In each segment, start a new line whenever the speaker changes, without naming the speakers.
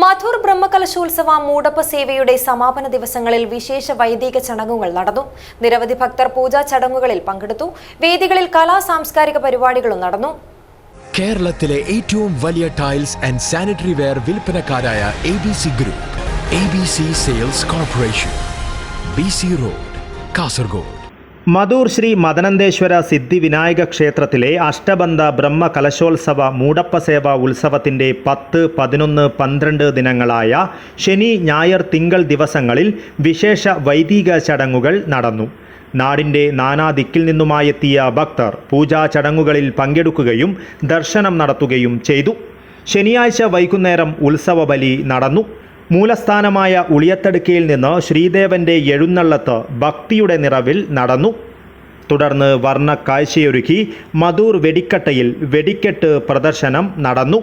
മധുർ ബ്രഹ്മകലശോത്സവ മൂടപ്പ സേവയുടെ സമാപന ദിവസങ്ങളിൽ വിശേഷ വൈദിക ചടങ്ങുകൾ നടന്നു. നിരവധി ഭക്തർ പൂജാ ചടങ്ങുകളിൽ പങ്കെടുത്തു. വേദികളിൽ കലാ സാംസ്കാരിക പരിപാടികളും നടന്നു.
കേരളത്തിലെ ഏറ്റവും വലിയ tiles and sanitary ware വിൽപ്പനക്കാരായ A B C group A B C sales corporation B C road Kasaragod.
Madhur Shri Madananteshwara Siddhi Vinayaka ക്ഷേത്രത്തിലെ അഷ്ടബന്ധ ബ്രഹ്മ കലശോത്സവ മൂടപ്പസേവ ഉത്സവത്തിന്റെ പത്ത് പതിനൊന്ന് പന്ത്രണ്ട് ദിനങ്ങളായ ശനി ഞായർ തിങ്കൾ ദിവസങ്ങളിൽ വിശേഷ വൈദിക ചടങ്ങുകൾ നടന്നു. നാടിന്റെ നാനാദിക്കിൽ നിന്നുമായെത്തിയ ഭക്തർ പൂജാ ചടങ്ങുകളിൽ പങ്കെടുക്കുകയും ദർശനം നടത്തുകയും ചെയ്തു. ശനിയാഴ്ച വൈകുന്നേരം ഉത്സവ ബലി നടന്നു. മൂലസ്ഥാനമായ ഉളിയത്തടുക്കയിൽ നിന്ന് ശ്രീദേവന്റെ എഴുന്നള്ളത്ത് ഭക്തിയുടെ നിറവിൽ നടന്നു. തുടർന്ന് വർണ കാഴ്ചയൊരുക്കി മധൂർ വെടിക്കട്ടയിൽ വെടിക്കെട്ട് പ്രദർശനം നടന്നു.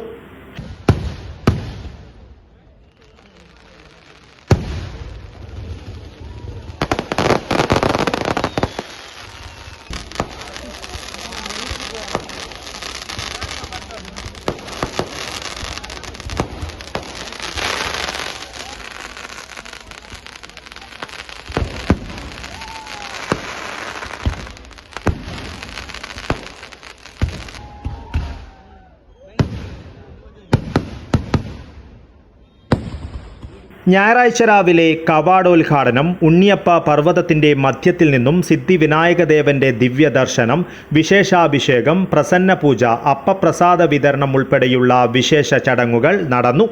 ഞായറാഴ്ച രാവിലെ കവാടോദ്ഘാടനം ഉണ്ണിയപ്പ പർവതത്തിന്റെ മധ്യത്തിൽ നിന്നും സിദ്ധി വിനായകദേവന്റെ ദിവ്യദർശനം വിശേഷാഭിഷേകം പ്രസന്ന പൂജ അപ്പപ്രസാദ വിതരണം ഉൾപ്പെടെയുള്ള വിശേഷ ചടങ്ങുകൾ നടന്നു.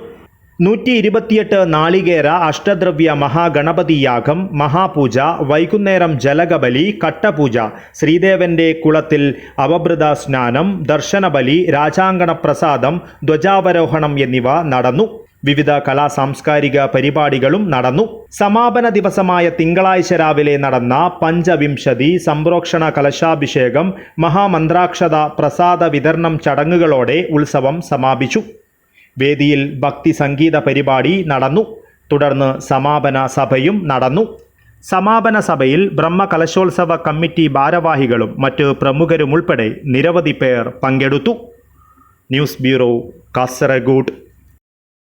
നൂറ്റി ഇരുപത്തിയെട്ട് നാളികേര അഷ്ടദ്രവ്യ മഹാഗണപതി യാഗം മഹാപൂജ വൈകുന്നേരം ജലകബലി കട്ടപൂജ ശ്രീദേവന്റെ കുളത്തിൽ അവഭൃത സ്നാനം ദർശനബലി രാജാങ്കണ പ്രസാദം ധ്വജാവരോഹണം എന്നിവ നടന്നു. വിവിധ കലാ സാംസ്കാരിക പരിപാടികളും നടന്നു. സമാപന ദിവസമായ തിങ്കളാഴ്ച രാവിലെ നടന്ന പഞ്ചവിംശതി സംപ്രോക്ഷണ കലശാഭിഷേകം മഹാമന്ത്രാക്ഷത പ്രസാദ വിതരണം ചടങ്ങുകളോടെ ഉത്സവം സമാപിച്ചു. വേദിയിൽ ഭക്തി സംഗീത പരിപാടി നടന്നു. തുടർന്ന് സമാപന സഭയും നടന്നു. സമാപന സഭയിൽ ബ്രഹ്മകലശോത്സവ കമ്മിറ്റി ഭാരവാഹികളും മറ്റ് പ്രമുഖരുമുൾപ്പെടെ നിരവധി പേർ പങ്കെടുത്തു. News bureau Kasaragod.